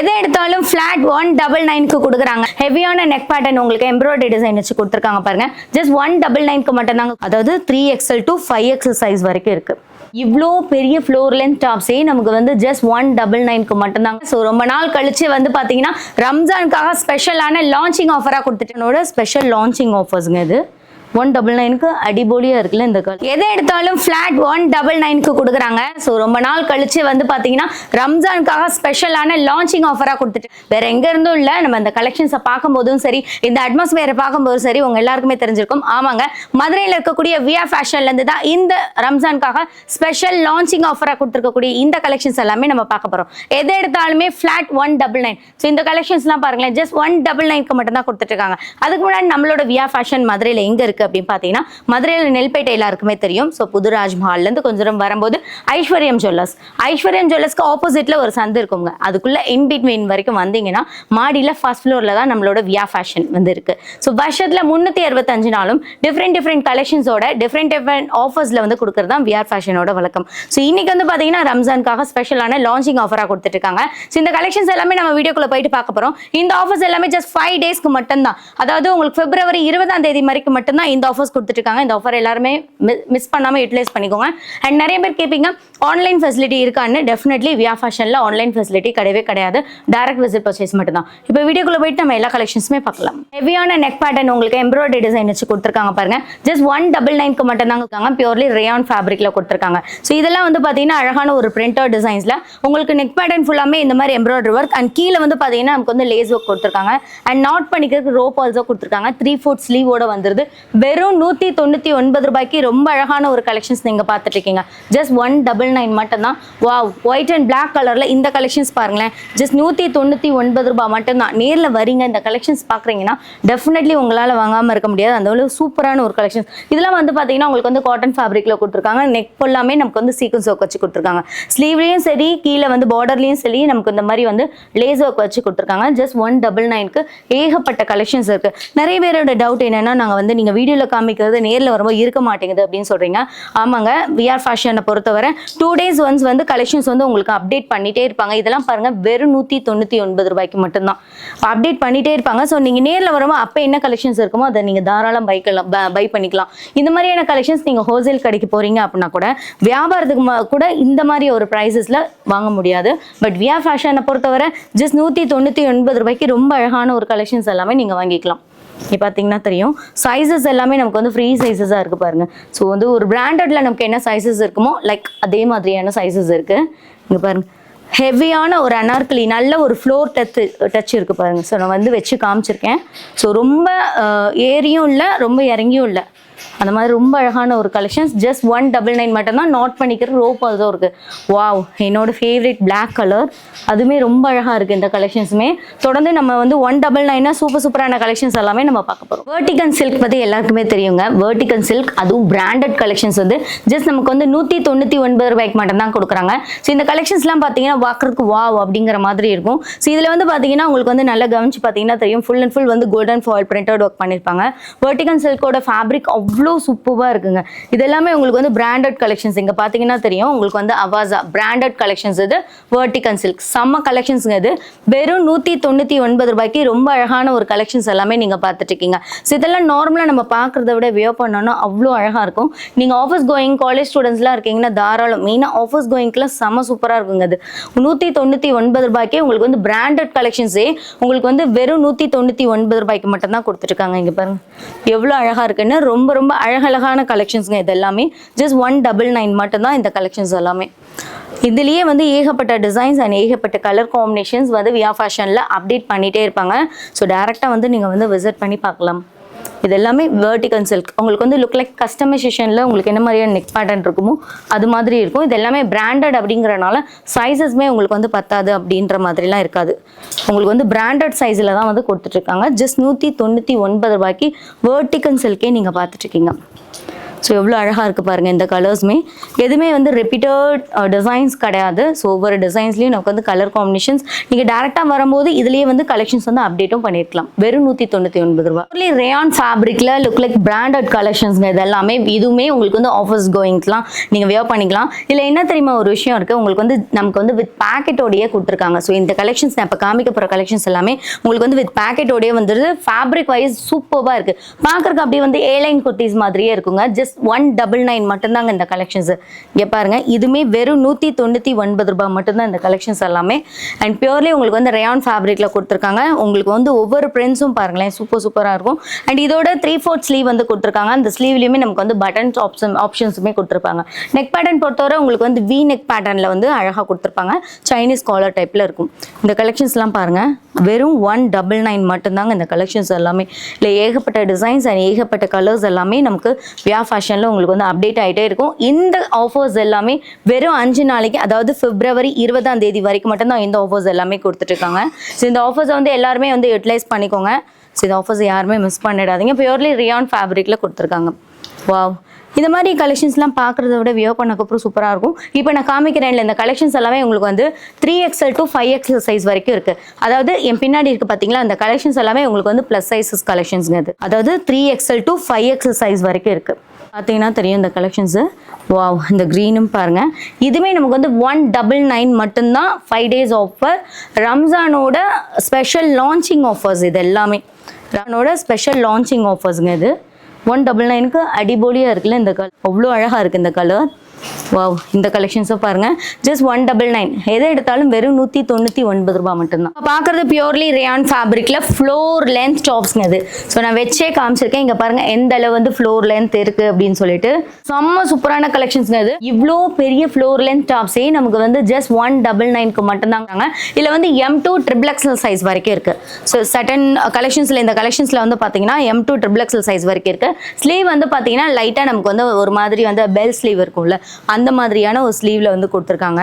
எதை எடுத்தாலும் flat one double நைனுக்கு கொடுக்குறாங்க. ஹெவியான நெக் பேட்டர்ன் உங்களுக்கு எம்ப்ராய்டரி டிசைன் வச்சு கொடுத்துருக்காங்க பாருங்க. ஜஸ்ட் ஒன் டபுள் நைனுக்கு மட்டும் தாங்க. அதாவது three XL to five XL size வரைக்கும் இருக்கு. இவ்வளோ பெரிய ஃப்ளோர் லென்த் டாப்ஸே நமக்கு வந்து ஜஸ்ட் ஒன் டபுள் நைனுக்கு மட்டும்தாங்க ஸோ ரொம்ப நாள் கழிச்சு வந்து பார்த்தீங்கன்னா ரம்ஜானுக்காக ஸ்பெஷலான லான்ச்சிங் ஆஃபராக கொடுத்துட்டனோட ஸ்பெஷல் லான்ச்சிங் ஆஃபர்ஸுங்க இது. ஒன் டபுள் நைனுக்கு அடிபோலியா இருக்குல்ல இந்த கால். எதை எடுத்தாலும் ஃப்ளாட் ஒன் டபுள் நைனுக்கு கொடுக்குறாங்க. ஸோ ரொம்ப நாள் கழிச்சு வந்து பார்த்தீங்கன்னா ரம்ஜானுக்காக ஸ்பெஷலான லான்ச்சிங் ஆஃபராக கொடுத்துட்டு வேற எங்க இருந்தும் இல்லை. நம்ம இந்த கலெக்ஷன்ஸை பார்க்கும்போதும் சரி இந்த அட்மாஸ்பியரை பார்க்கும்போதும் சரி உங்க எல்லாருக்குமே தெரிஞ்சிருக்கும். ஆமாங்க மதுரையில் இருக்கக்கூடிய வியா ஃபேஷன்லேருந்து தான் இந்த ரம்ஜானுக்காக ஸ்பெஷல் லான்ச்சிங் ஆஃபராக கொடுத்துருக்கக்கூடிய இந்த கலெக்ஷன்ஸ் எல்லாமே நம்ம பார்க்க போகிறோம் எதை எடுத்தாலுமே flat one double nine. So இந்த கலெக்ஷன்ஸ்லாம் பாருங்களேன் ஜஸ்ட் ஒன் டபுள் நைனுக்கு மட்டும் தான் கொடுத்துட்டு இருக்காங்க. அதுக்கு முன்னாடி நம்மளோட வியா ஃபேஷன் மதுரையில் எங்கே இருக்குது அப்படின்னு பார்த்தீங்கன்னா மதுரையில் நெல்பேட்டை எல்லாருக்குமே தெரியும். ஸோ புது ராஜ்மஹால்லேருந்து கொஞ்சம் தூரம் வரும்போது ஐஸ்வர்யம் ஜுவல்லர்ஸ் ஐஸ்வர்யம் ஜுவல்லர்ஸ்க்கு ஆப்போசிட்டில் ஒரு சந்து இருக்குங்க. அதுக்குள்ளே இன் பிட்வீன் வரைக்கும் வந்தீங்கன்னா மாடியில் ஃபர்ஸ்ட் ஃப்ளோரில் தான் நம்மளோட வியா ஃபேஷன் வந்து இருக்கு ஸோ வருஷத்தில் முந்நூற்றி அறுபத்தஞ்சு நாளும் டிஃப்ரெண்ட் டிஃப்ரெண்ட் கலெக்ஷன்ஸோட டிஃப்ரெண்ட் டிஃப்ரெண்ட் ஆஃபர்ஸில் வந்து கொடுக்குறது தான் விஆர் ஃபேஷனோட வழக்கம். ஸோ இன்னைக்கு வந்து பார்த்தீங்கன்னா ரம்ஜான்காக ஸ்பெஷலான லான்ச்சிங் ஆஃபராக கொடுத்துட்டு இருக்காங்க. ஸோ இந்த கலெக்ஷன்ஸ் எல்லாமே நம்ம வீடியோக்குள்ள போயிட்டு பார்க்க போகிறோம் இந்த ஆஃபர்ஸ் எல்லாமே ஜஸ்ட் ஃபைவ் டேஸ்க்கு மட்டும்தான். அதாவது உங்களுக்கு பிப்ரவரி இருபதாம் தேதி வரைக்கும் மட்டும்தான் இந்த ஆஃபர்ஸ் கொடுத்துட்ருக்காங்க இந்த ஆஃபர் எல்லாருமே மிஸ் பண்ணாமல் யூட்டிலைஸ் பண்ணிக்கோங்க. அண்ட் நிறைய பேர் கேட்பீங்க ஆன்லைன் ஃபெசிலிட்டி இருக்கான்னு. டெஃபினெட்லி வியா ஃபேஷனில் ஆன்லைன் ஃபெசிலிட்டி கிடையவே கிடையாது. டேரக்ட் விசிட் பர்ச்சேஸ் மட்டும் தான் இப்போ வீடியோக்குள்ள போயிட்டு நம்ம எல்லா கலெக்ஷன்ஸுமே பார்க்கலாம். ஹெவியான நெக் பேட்டர்ன் உங்களுக்கு எம்ப்ராய்டரி டிசைன் வச்சு கொடுத்துருக்காங்க பாருங்க. ஜஸ்ட் ஒன் டபுள் நைன்க்கு மட்டும் தான் இருக்காங்க பியூர்லி ரேயான் ஃபேப்ரிக்ல கொடுத்துருக்காங்க. ஸோ இதெல்லாம் வந்து பார்த்தீங்கன்னா அழகான ஒரு பிரிண்டர் டிசைன்ஸ்ல உங்களுக்கு நெக் பேட்டர்ன் ஃபுல்லாமே இந்த மாதிரி எம்ப்ராய்டரி ஒர்க் அண்ட் கீழே வந்து பார்த்தீங்கன்னா நமக்கு வந்து லேஸ் ஒர்க் கொடுத்துருக்காங்க. அண்ட் நாட் பண்ணிக்கிறதுக்கு ரோப் ஆல்சோ கொடுத்துருக்காங்க. த்ரீ ஃபோர்த் ஸ்லீவோட வந்துருது. வெறும் நூற்றி தொண்ணூற்றி ஒன்பது ரூபாய்க்கு ரொம்ப அழகான ஒரு கலெக்ஷன்ஸ் நீங்கள் பார்த்துட்டு இருக்கீங்க ஜஸ்ட் ஒன் டபுள் நைன் மட்டும்தான் வா ஒயிட் அண்ட் பிளாக் கலரில் இந்த கலெக்ஷன்ஸ் பாருங்களேன். ஜஸ்ட் நூற்றி தொண்ணூற்றி ஒன்பது ரூபாய் மட்டும்தான். நேரில் வரீங்க இந்த கலெக்ஷன்ஸ் பார்க்குறீங்கன்னா டெஃபினெட்லி உங்களால் வாங்காமல் இருக்க முடியாது. அந்த அளவு சூப்பரான ஒரு கலெக்ஷன்ஸ் இதெல்லாம் வந்து பார்த்தீங்கன்னா உங்களுக்கு வந்து காட்டன் ஃபேப்ரிக்கில் கொடுத்துருக்காங்க. நெக் ஃபுல்லாமே நமக்கு வந்து சீக்வன்ஸ் ஒர்க் வச்சு கொடுத்துருக்காங்க. ஸ்லீவ்லேயும் சரி கீழே வந்து பார்டர்லேயும் சரி நமக்கு இந்த மாதிரி வந்து லேஸ் ஒர்க் வச்சு கொடுத்துருக்காங்க. ஜஸ்ட் ஒன் டபுள் நைனுக்கு ஏகப்பட்ட கலெக்ஷன்ஸ் இருக்குது நிறைய பேரோட டவுட் என்னன்னா நாங்கள் வந்து நீங்கள் வீடியோவில் காமிக்கிறது நேரில் வரும்போது இருக்க மாட்டேங்குது அப்படின்னு சொல்கிறீங்க ஆமாங்க விஆர் ஃபேஷனை பொறுத்தவரை டூ டேஸ் ஒன்ஸ் வந்து கலெக்ஷன்ஸ் வந்து உங்களுக்கு அப்டேட் பண்ணிட்டே இருப்பாங்க. இதெல்லாம் பாருங்க வெறும் நூற்றி தொண்ணூற்றி ஒன்பது ரூபாய்க்கு மட்டும்தான். அப்டேட் பண்ணிட்டே இருப்பாங்க. ஸோ நீங்கள் நேரில் வரும்போது அப்போ என்ன கலெக்ஷன்ஸ் இருக்குமோ அதை நீங்கள் தாராளம் பைக்கலாம் பை பண்ணிக்கலாம். இந்த மாதிரியான கலெக்ஷன்ஸ் நீங்கள் ஹோல்சேல் கடைக்கு போகிறீங்க அப்படின்னா கூட வியாபாரத்துக்கு கூட இந்த மாதிரி ஒரு ப்ரைஸஸில் வாங்க முடியாது. பட் வியா ஃபேஷனை பொறுத்தவரை ஜஸ்ட் நூற்றி தொண்ணூற்றி ஒன்பது ரூபாய்க்கு ரொம்ப அழகான ஒரு கலெக்ஷன்ஸ் எல்லாமே நீங்கள் வாங்கிக்கலாம். இப்போ பார்த்தீங்கன்னா தெரியும். சைஸஸ் எல்லாமே நமக்கு வந்து ஃப்ரீ சைஸஸாக இருக்குது பாருங்க. ஸோ வந்து ஒரு பிராண்டட்ல நமக்கு என்ன சைஸஸ் இருக்குமோ லைக் அதே மாதிரியான சைஸஸ் இருக்குது இங்கே பாருங்க. ஹெவியான ஒரு அனார்கலி நல்ல ஒரு ஃப்ளோர் டச்சு டச் இருக்குது பாருங்க. ஸோ நான் வந்து வச்சு காமிச்சிருக்கேன். ஸோ ரொம்ப ஏரியும் ஏறியும் இல்லை ரொம்ப இறங்கியும் இல்லை. அந்த மாதிரி ரொம்ப அழகான ஒரு collections just one double nine மட்டும்தான் நோட் பண்ணிக்கிற ரோப் அதுவும் இருக்குது வாவ் என்னோட ஃபேவரட் பிளாக் கலர் அதுவுமே ரொம்ப அழகாக இருக்குது இந்த கலெக்ஷன்ஸுமே தொடர்ந்து நம்ம வந்து ஒன் டபுள் நைனாக சூப்பர் சூப்பரான கலெக்ஷன்ஸ் எல்லாமே நம்ம பார்க்க போகிறோம் வேர்டிகன் சில்க் பற்றி எல்லாருக்குமே தெரியுங்க. வேர்டிகன் சில்க் அதுவும் பிராண்டட் கலெக்ஷன்ஸ் வந்து ஜஸ்ட் நமக்கு வந்து நூற்றி தொண்ணூற்றி ஒன்பது ரூபாய்க்கு மட்டும்தான் கொடுக்குறாங்க. ஸோ இந்த கலெக்ஷன்ஸ்லாம் பார்த்தீங்கன்னா பார்க்குறதுக்கு வாவ் அப்படிங்கிற மாதிரி இருக்கும். ஸோ இதில் வந்து பார்த்தீங்கன்னா உங்களுக்கு வந்து நல்லா கவனிச்சு பார்த்தீங்கன்னா தெரியும். ஃபுல் அண்ட் ஃபுல் வந்து கோல்டன் ஃபாயில் பிரிண்டட் ஒர்க் பண்ணியிருப்பாங்க வேர்டிகன் சில்கோட ஃபேப்ரிக் அவ்வளோ அவ்வளோ சூப்பராக இருக்குங்க. இது எல்லாமே உங்களுக்கு வந்து பிராண்டட் கலெக்ஷன்ஸ் இங்கே பார்த்தீங்கன்னா தெரியும். உங்களுக்கு வந்து அவாசா பிராண்டட் கலெக்ஷன்ஸ் இது வேர்டிகன் சில்க் செம்ம கலெக்ஷன்ஸுங்க இது. வெறும் நூற்றி தொண்ணூற்றி ஒன்பது ரூபாய்க்கு ரொம்ப அழகான ஒரு கலெக்ஷன்ஸ் எல்லாமே நீங்கள் பார்த்துட்டு இருக்கீங்க. ஸோ இதெல்லாம் நார்மலாக நம்ம பார்க்குறத விட வியோ பண்ணோன்னா அவ்வளோ அழகாக இருக்கும். நீங்கள் ஆஃபீஸ் கோயிங் காலேஜ் ஸ்டூடெண்ட்ஸ்லாம் இருக்கீங்கன்னா தாராளம். மெயினாக ஆஃபீஸ் கோயிங்க்குலாம் செம்ம சூப்பராக இருக்குங்க அது நூற்றி தொண்ணூற்றி ஒன்பது ரூபாய்க்கே உங்களுக்கு வந்து பிராண்டட் கலெக்ஷன்ஸே உங்களுக்கு வந்து வெறும் நூற்றி தொண்ணூற்றி ஒன்பது ரூபாய்க்கு மட்டும் தான் கொடுத்துருக்காங்க இங்கே பாருங்க. எவ்வளோ அழகாக இருக்குன்னு ரொம்ப ரொம்ப அழகழகான கலெக்ஷன்ஸுங்க இது எல்லாமே ஜஸ்ட் ஒன் டபுள் நைன் மட்டும்தான் இந்த கலெக்ஷன்ஸ் எல்லாமே. இதுலேயே வந்து ஏகப்பட்ட டிசைன்ஸ் அண்ட் ஏகப்பட்ட கலர் காம்பினேஷன்ஸ் வந்து வியா ஃபேஷனில் அப்டேட் பண்ணிகிட்டே இருப்பாங்க. ஸோ டேரெக்டாக வந்து நீங்கள் வந்து விசிட் பண்ணி பார்க்கலாம். இது எல்லாமே வேர்டிகல் சில்க் உங்களுக்கு வந்து லுக் லைக் கஸ்டமைசேஷனில் உங்களுக்கு என்ன மாதிரியான நெக் பேட்டர்ன் இருக்குமோ அது மாதிரி இருக்கும். இது எல்லாமே பிராண்டட் அப்படிங்கிறனால சைஸஸ்மே உங்களுக்கு வந்து பத்தாது அப்படின்ற மாதிரிலாம் இருக்காது. உங்களுக்கு வந்து பிராண்டட் சைஸில் தான் வந்து கொடுத்துட்ருக்காங்க ஜஸ்ட் நூற்றி தொண்ணூற்றி ஒன்பது ரூபாய்க்கு வேர்டிகன் சில்கே நீங்கள் பார்த்துட்ருக்கீங்க ஸோ எவ்வளோ அழகாக இருக்குது பாருங்கள் இந்த கலர்ஸுமே எதுவுமே வந்து ரிப்பீட்டட் டிசைன்ஸ் uh, கிடையாது. ஸோ ஒவ்வொரு டிசைன்ஸ்லேயும் நமக்கு வந்து கலர் காம்பினேஷன்ஸ் நீங்கள் டேரெக்டாக வரும்போது இதுலேயே வந்து கலெக்ஷன்ஸ் வந்து அப்டேட்டும் பண்ணியிருக்கலாம் வெறும் நூற்றி தொண்ணூற்றி ஒன்பது ரூபா ரேயான் ஃபேப்ரிக்கில் லுக் லைக் பிராண்டட் கலெக்ஷன்ஸ்ங்க இது எல்லாமே இதுவுமே உங்களுக்கு வந்து ஆஃபர்ஸ் கோயிங்ஸ்லாம் நீங்கள் வியர் பண்ணிக்கலாம். இதில் என்ன தெரியுமா ஒரு விஷயம் இருக்குது உங்களுக்கு வந்து நமக்கு வந்து வித் பேக்கெட்டோடையே கொடுத்துருக்காங்க. ஸோ இந்த கலெக்ஷன்ஸ் நான் இப்போ காமிக்க போகிற கலெக்ஷன்ஸ் எல்லாமே உங்களுக்கு வந்து வித் பேக்கெட்டோடையே வந்துடுது ஃபேப்ரிக் வைஸ் சூப்பராக இருக்குது பார்க்குறக்கு அப்படியே வந்து ஏலைன் குர்த்திஸ் மாதிரியே இருக்குங்க. ஜஸ்ட் ஒன் டபுள் நைன் மட்டும்தாங்க இந்த கலெக்ஷன்ஸ் இங்கே பாருங்க இதுவுமே வெறும் நூற்றி தொண்ணூற்றி ஒன்பது ரூபாய் மட்டும்தான் இந்த கலெக்ஷன்ஸ் எல்லாமே. அண்ட் பியூர்லி உங்களுக்கு வந்து ரேயான் ஃபேப்ரிக்கில் கொடுத்துருக்காங்க. உங்களுக்கு வந்து ஒவ்வொரு பிரிண்ட்ஸும் பாருங்களேன் சூப்பர் சூப்பராக இருக்கும். அண்ட் இதோட த்ரீ ஃபோர்த் ஸ்லீவ் வந்து கொடுத்துருக்காங்க. அந்த ஸ்லீவ்லையுமே நமக்கு வந்து பட்டன்ஸ் ஆப்ஷன் ஆப்ஷன்ஸுமே கொடுத்துருப்பாங்க. நெக் பேட்டர்ன் பொறுத்தவரை உங்களுக்கு வந்து வி நெக் பேட்டர்னில் வந்து அழகாக கொடுத்துருப்பாங்க. சைனீஸ் காலர் டைப்பில் இருக்கும். இந்த கலெக்ஷன்ஸ்லாம் பாருங்கள் வெறும் ஒன் டபுள் நைன் மட்டும்தாங்க இந்த கலெக்ஷன்ஸ் எல்லாமே. இல்லை ஏகப்பட்ட டிசைன்ஸ் அண்ட் ஏகப்பட்ட கலர்ஸ் எல்லாமே நமக்கு வியா ஃபேஷனில் உங்களுக்கு வந்து அப்டேட் ஆகிட்டே இருக்கும். இந்த ஆஃபர்ஸ் எல்லாமே வெறும் அஞ்சு நாளைக்கு அதாவது பிப்ரவரி இருபதாம் தேதி வரைக்கும் மட்டும்தான் இந்த ஆஃபர்ஸ் எல்லாமே கொடுத்துட்ருக்காங்க. ஸோ இந்த ஆஃபர்ஸை வந்து எல்லாருமே வந்து யூட்டிலைஸ் பண்ணிக்கோங்க. ஸோ இந்த ஆஃபர்ஸ் யாருமே மிஸ் பண்ணிடாதீங்க. பியூர்லி ரியான் ஃபேப்ரிக்கில் கொடுத்துருக்காங்க. வாவ் இந்த மாதிரி கலெக்ஷன்ஸ்லாம் பார்க்குறத விட வியோ பண்ணக்கப்புறம் சூப்பராக இருக்கும். இப்போ நான் காமிக்கிறேன்ல இந்த கலெக்ஷன்ஸ் எல்லாமே உங்களுக்கு வந்து three XL to five XL size வரைக்கும் இருக்குது அதாவது என் பின்னாடி இருக்குது பார்த்தீங்களா அந்த கலெக்ஷன்ஸ் எல்லாமே உங்களுக்கு வந்து ப்ளஸ் சைஸஸ் கலெக்ஷன்ஸுங்க அது அதாவது three XL to five XL size வரைக்கும் இருக்குது பார்த்தீங்கன்னா தெரியும் இந்த கலெக்ஷன்ஸு வாவ் இந்த க்ரீனும் பாருங்கள் இதுவுமே நமக்கு வந்து ஒன் டபுள் நைன் மட்டும்தான் ஃபைவ் டேஸ் ஆஃபர் ரம்ஜானோட ஸ்பெஷல் லான்ச்சிங் ஆஃபர்ஸ் இது எல்லாமே. ரம்ஜானோட ஸ்பெஷல் லான்ச்சிங் ஆஃபர்ஸுங்க இது. ஒன் டபுள் நைனுக்கு அடிபொலியாக இருக்குல்ல இந்த கலர் அவ்வளோ அழகாக இருக்குது இந்த கலர் வாவ் இந்த கலெக்ஷன்ஸை பாருங்கள் ஜஸ்ட் ஒன் டபுள் நைன் எதை எடுத்தாலும் வெறும் நூற்றி தொண்ணூற்றி ஒன்பது ரூபாய் மட்டும்தான். பார்க்குறது பியூர்லி ரேயான் ஃபேப்ரிக்கில் ஃப்ளோர் லென்த் டாப்ஸ்ங்க அது. ஸோ நான் வச்சே காமிச்சிருக்கேன். இங்கே பாருங்கள் எந்த அளவு வந்து ஃப்ளோர் லென்த் இருக்குது அப்படின்னு சொல்லிட்டு. செம்ம சூப்பரான கலெக்ஷன்ஸ்ங்க அது. இவ்வளோ பெரிய ஃப்ளோர் லென்த் டாப்ஸே நமக்கு வந்து ஜஸ்ட் ஒன் டபுள் நைனுக்கு மட்டும்தாங்க. இதில் வந்து M to triple XL size வரைக்கும் இருக்குது ஸோ சட்டன் கலெக்ஷன்ஸில் இந்த கலெக்ஷன்ஸில் வந்து பார்த்தீங்கன்னா M to triple XL size வரைக்கும் இருக்குது ஸ்லீவ் வந்து பார்த்தீங்கன்னா லைட்டாக நமக்கு வந்து ஒரு மாதிரி வந்து பெல் ஸ்லீவ் இருக்கும்ல. அந்த மாதிரியான ஒரு ஸ்லீவில் வந்து கொடுத்துருக்காங்க.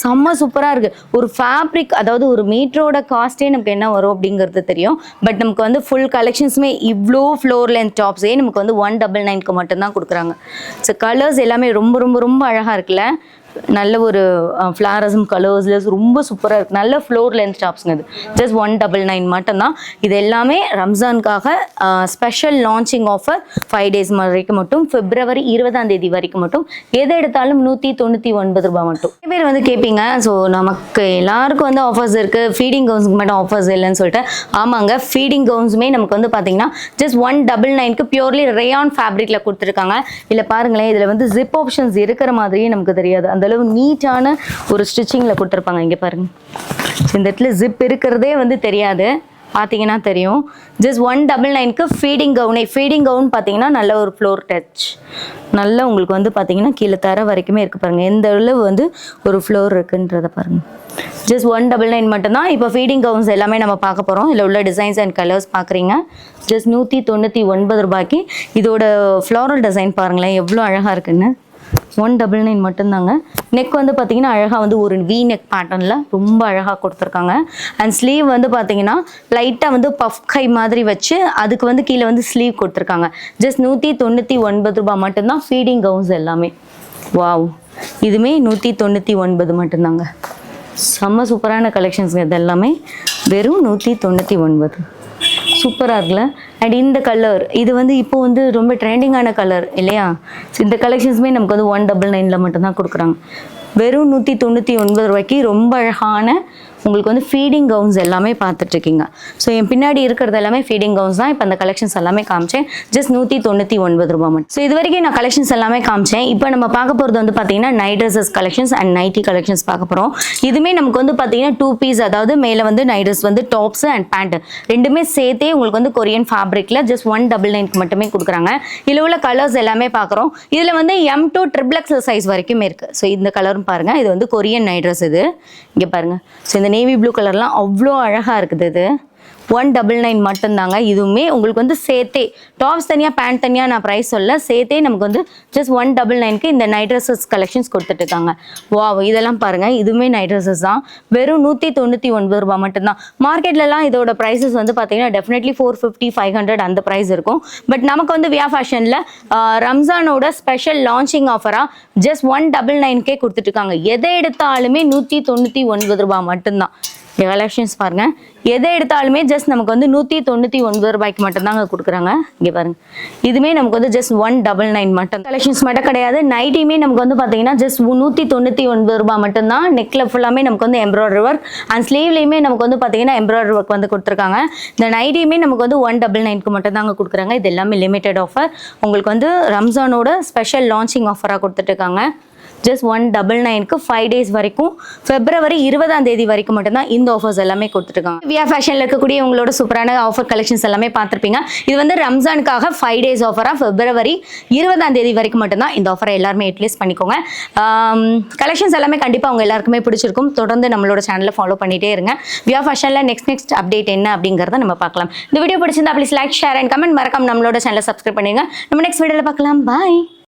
செம்ம சூப்பராக இருக்குது ஒரு ஃபேப்ரிக் அதாவது ஒரு மீட்டரோட காஸ்ட்டே நமக்கு என்ன வரும் அப்படிங்கிறது தெரியும். பட் நமக்கு வந்து ஃபுல் கலெக்ஷன்ஸுமே இவ்வளோ ஃப்ளோர் லென்த் டாப்ஸே நமக்கு வந்து ஒன் டபுள் நைனுக்கு மட்டும்தான் கொடுக்குறாங்க. ஸோ கலர்ஸ் எல்லாமே ரொம்ப ரொம்ப ரொம்ப அழகாக இருக்குல்ல? நல்ல ஒரு ஃப்ளாரஸும் கலர்ஸில் ரொம்ப சூப்பராக இருக்குது நல்ல ஃப்ளோர் லென்த் டாப்ஸுங்க இது. ஜஸ்ட் ஒன் டபுள் நைன் மட்டும்தான். இது எல்லாமே ரம்ஜானுக்காக special launching offer five days வரைக்கும் மட்டும். பிப்ரவரி இருபதாம் தேதி வரைக்கும் மட்டும். எது எடுத்தாலும் நூற்றி தொண்ணூற்றி ஒன்பது ரூபாய் மட்டும். பேர் வந்து கேட்பீங்க ஸோ நமக்கு எல்லாருக்கும் வந்து ஆஃபர்ஸ் இருக்குது ஃபீடிங் கவுன்ஸுக்கு மட்டும் ஆஃபர்ஸ் இல்லைன்னு சொல்லிட்டு. ஆமாங்க ஃபீடிங் கவுன்ஸுமே நமக்கு வந்து பார்த்தீங்கன்னா ஜஸ்ட் ஒன் டபுள் நைனுக்கு பியூர்லி ரேயான் ஃபேப்ரிக்கில் கொடுத்துருக்காங்க. இல்லை பாருங்களேன் இதில் வந்து ஜிப் ஆப்ஷன்ஸ் இருக்கிற மாதிரியே நமக்கு தெரியாது. அந்த அந்தளவு நீட்டான ஒரு ஸ்டிச்சிங்கில் கொடுத்துருப்பாங்க. இங்கே பாருங்கள் இந்த இடத்துல ஜிப் இருக்கிறதே வந்து தெரியாது. பார்த்தீங்கன்னா தெரியும். ஜஸ்ட் ஒன் டபுள் நைனுக்கு ஃபீடிங் கவுனே ஃபீடிங் கவுன் பார்த்தீங்கன்னா நல்ல ஒரு ஃப்ளோர் டச் நல்ல உங்களுக்கு வந்து பார்த்தீங்கன்னா கீழே தர வரைக்குமே இருக்குது பாருங்கள் எந்த அளவு வந்து ஒரு ஃப்ளோர் இருக்குன்றதை பாருங்கள் ஜஸ்ட் ஒன் டபுள் நைன் மட்டும்தான். இப்போ ஃபீடிங் கவுன்ஸ் எல்லாமே நம்ம பார்க்க போகிறோம் இதில் உள்ள டிசைன்ஸ் அண்ட் கலர்ஸ் பார்க்குறீங்க ஜஸ்ட் நூற்றி தொண்ணூற்றி ஒன்பது ரூபாய்க்கு இதோட ஃப்ளோரல் டிசைன் பாருங்களேன். எவ்வளோ அழகாக இருக்குன்னு. ஒன் டபுள் நைன் மட்டும்தாங்க. நெக் வந்து பார்த்தீங்கன்னா அழகாக வந்து ஒரு வி நெக் பேட்டர்னில் ரொம்ப அழகாக கொடுத்துருக்காங்க. அண்ட் ஸ்லீவ் வந்து பார்த்தீங்கன்னா லைட்டாக வந்து பஃப் கை மாதிரி வச்சு அதுக்கு வந்து கீழே வந்து ஸ்லீவ் கொடுத்துருக்காங்க. ஜஸ்ட் நூற்றி தொண்ணூற்றி ஒன்பது ரூபாய் மட்டும்தான் ஃபீடிங் கவுன்ஸ் எல்லாமே. வாவ் இதுவுமே நூற்றி தொண்ணூற்றி ஒன்பது மட்டும்தாங்க. செம்ம சூப்பரான கலெக்ஷன்ஸுங்க இது எல்லாமே வெறும் நூற்றி தொண்ணூற்றி ஒன்பது. சூப்பராக இருக்குல்ல? அண்ட் இந்த கலர் இது வந்து இப்போ வந்து ரொம்ப ட்ரெண்டிங்கான கலர் இல்லையா? இந்த கலெக்ஷன்ஸுமே நமக்கு வந்து ஒன் டபுள் நைனில் மட்டும்தான் கொடுக்குறாங்க. வெறும் நூற்றி தொண்ணூற்றி ஒன்பது ரூபாய்க்கு ரொம்ப அழகான உங்களுக்கு வந்து ஃபீடிங் கவுன்ஸ் எல்லாமே பார்த்துட்ருக்கீங்க. ஸோ என் பின்னாடி இருக்கிறது எல்லாமே ஃபீடிங் கவுன்ஸ் தான். இப்போ அந்த கலெக்ஷன்ஸ் எல்லாமே காமிச்சேன். ஜஸ்ட் நூற்றி தொண்ணூற்றி ஒன்பது ரூபா மட்டும். ஸோ இது வரைக்கும் நான் கலெக்ஷன்ஸ் எல்லாமே காமிச்சேன். இப்போ நம்ம பார்க்க போகிறது வந்து பார்த்தீங்கன்னா night dresses collections and nighty collections பார்க்க போகிறோம் இதுவுமே நமக்கு வந்து பார்த்தீங்கன்னா டூ பீஸ் அதாவது மேலே வந்து நைட் ட்ரெஸ் வந்து டாப்ஸ் அண்ட் பேண்ட் ரெண்டுமே சேர்த்தே உங்களுக்கு வந்து கொரியன் ஃபேப்ரிக்கில் ஜஸ்ட் ஒன் டபுள் நைனுக்கு மட்டுமே கொடுக்குறாங்க. இதில் உள்ள கலர்ஸ் எல்லாமே பார்க்குறோம் இதில் வந்து M to triple XL size வரைக்குமே இருக்குது ஸோ இந்த கலரும் பாருங்கள் இது வந்து கொரியன் நைட் ட்ரெஸ் இது. இங்கே பாருங்கள் ஸோ இந்த நேவி ப்ளூ கலர்லாம் அவ்வளோ அழகாக இருக்குது இது. ஒன் டபுள் நைன் மட்டும்தாங்க. இதுவுமே உங்களுக்கு வந்து சேர்த்தே டாப்ஸ் தனியாக பேண்ட் தனியாக நான் ப்ரைஸ் சொல்ல சேர்த்தே நமக்கு வந்து ஜஸ்ட் ஒன் டபுள் நைனுக்கு இந்த நைட் ட்ரெஸ்ஸஸ் கலெக்ஷன்ஸ் கொடுத்துட்ருக்காங்க வா இதெல்லாம் பாருங்கள் இதுவுமே நைட் ட்ரெஸ்ஸஸ் தான். வெறும் நூற்றி தொண்ணூற்றி ஒன்பது ரூபாய் மட்டும்தான். மார்க்கெட்லலாம் இதோட ப்ரைஸஸ் வந்து பார்த்தீங்கன்னா definitely four fifty five hundred அந்த ப்ரைஸ் இருக்கும். பட் நமக்கு வந்து வியா ஃபேஷனில் ரம்ஜானோட ஸ்பெஷல் லான்ச்சிங் ஆஃபராக ஜஸ்ட் ஒன் டபுள் நைன்கே கொடுத்துட்ருக்காங்க எதை எடுத்தாலுமே நூற்றி தொண்ணூற்றி ஒன்பது ரூபாய் மட்டும்தான். கலெக்ஷன்ஸ் பாருங்க. எதை எடுத்தாலுமே ஜஸ்ட் நமக்கு வந்து நூற்றி தொண்ணூற்றி ஒன்பது ரூபாய்க்கு மட்டும்தாங்க கொடுக்குறாங்க. இங்கே பாருங்க. இதுவுமே நமக்கு வந்து ஜஸ்ட் ஒன் டபுள் நைன் மட்டும். கலெக்ஷன்ஸ் மட்டும் கிடையாது. நைட்டியுமே நமக்கு வந்து பார்த்தீங்கன்னா ஜஸ்ட் நூற்றி தொண்ணூற்றி ஒன்பது ரூபாய் மட்டும்தான். நெக்கில் ஃபுல்லாமே நமக்கு வந்து எம்ப்ராய்டரி ஒர்க் அண்ட் ஸ்லீவ்லேயுமே நமக்கு வந்து பார்த்தீங்கன்னா எம்ப்ராய்டரி ஒர்க் வந்து கொடுத்துருக்காங்க. இந்த நைட்டியுமே நமக்கு வந்து ஒன் டபுள் நைனுக்கு மட்டும்தாங்க கொடுக்குறாங்க. இது எல்லாமே லிமிடெட் ஆஃபர் உங்களுக்கு வந்து ரம்ஜானோட ஸ்பெஷல் லான்ச்சிங் ஆஃபராக கொடுத்துட்ருக்காங்க ஜஸ்ட் ஒன் டபுள் நைனுக்கு ஃபைவ் டேஸ் வரைக்கும் பிப்ரவரி இருபதாம் தேதி வரைக்கும் மட்டும்தான் இந்த ஆஃபர்ஸ் எல்லாமே கொடுத்துருக்காங்க. வியா ஃபேஷனில் இருக்கக்கூடிய உங்களோட சூப்பரான ஆஃபர் கலெக்ஷன்ஸ் எல்லாமே பார்த்துருப்பீங்க. இது வந்து ரம்ஜானுக்காக ஃபைவ் டேஸ் ஆஃபராக பிப்ரவரி இருபதாம் தேதி வரைக்கும் மட்டும்தான் இந்த ஆஃபரை எல்லாருமே யூட்டிலைஸ் பண்ணிக்கோங்க. கலெக்ஷன்ஸ் எல்லாமே கண்டிப்பாக அவங்க எல்லாருக்குமே பிடிச்சிருக்கும். தொடர்ந்து நம்மளோட சேனலை ஃபாலோ பண்ணிகிட்டே இருங்க. வியா ஃபேஷனில் நெக்ஸ்ட் நெக்ஸ்ட் அப்டேட் என்ன அப்படிங்கிறத நம்ம பார்க்கலாம். இந்த வீடியோ பிடிச்சிருந்தா please like share and comment மறக்காம நம்மளோட சேனலை சப்ஸ்கிரைப் பண்ணுங்க நம்ம நெக்ஸ்ட் வீடியோவில் பார்க்கலாம். பாய்